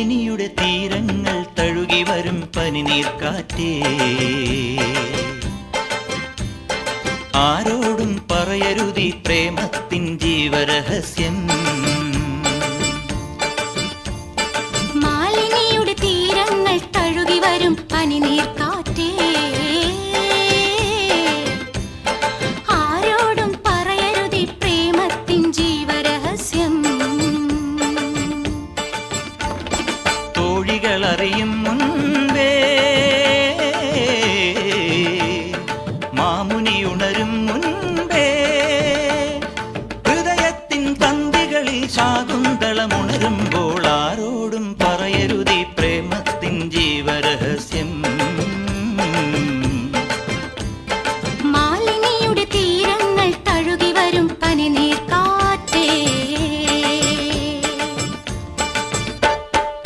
ഇനിയുടെ തീരങ്ങൾ തഴുകി വരും പനിനീർക്കാറ്റേ. ആരോടും പറയരുതി പ്രേമത്തിൻ ജീവരഹസ്യം. മാലിനിയുടെ തീരങ്ങൾ തഴുകി വരും പനിനീർ തോഴികൾ അറിയും മുൻപേ. മാമുനി ഉണരും മുൻപേ. ഹൃദയത്തിൻ തന്തികളിൽ ശാകുന്തളമുണരുമ്പോൾ ആരോടും പറയരുതേ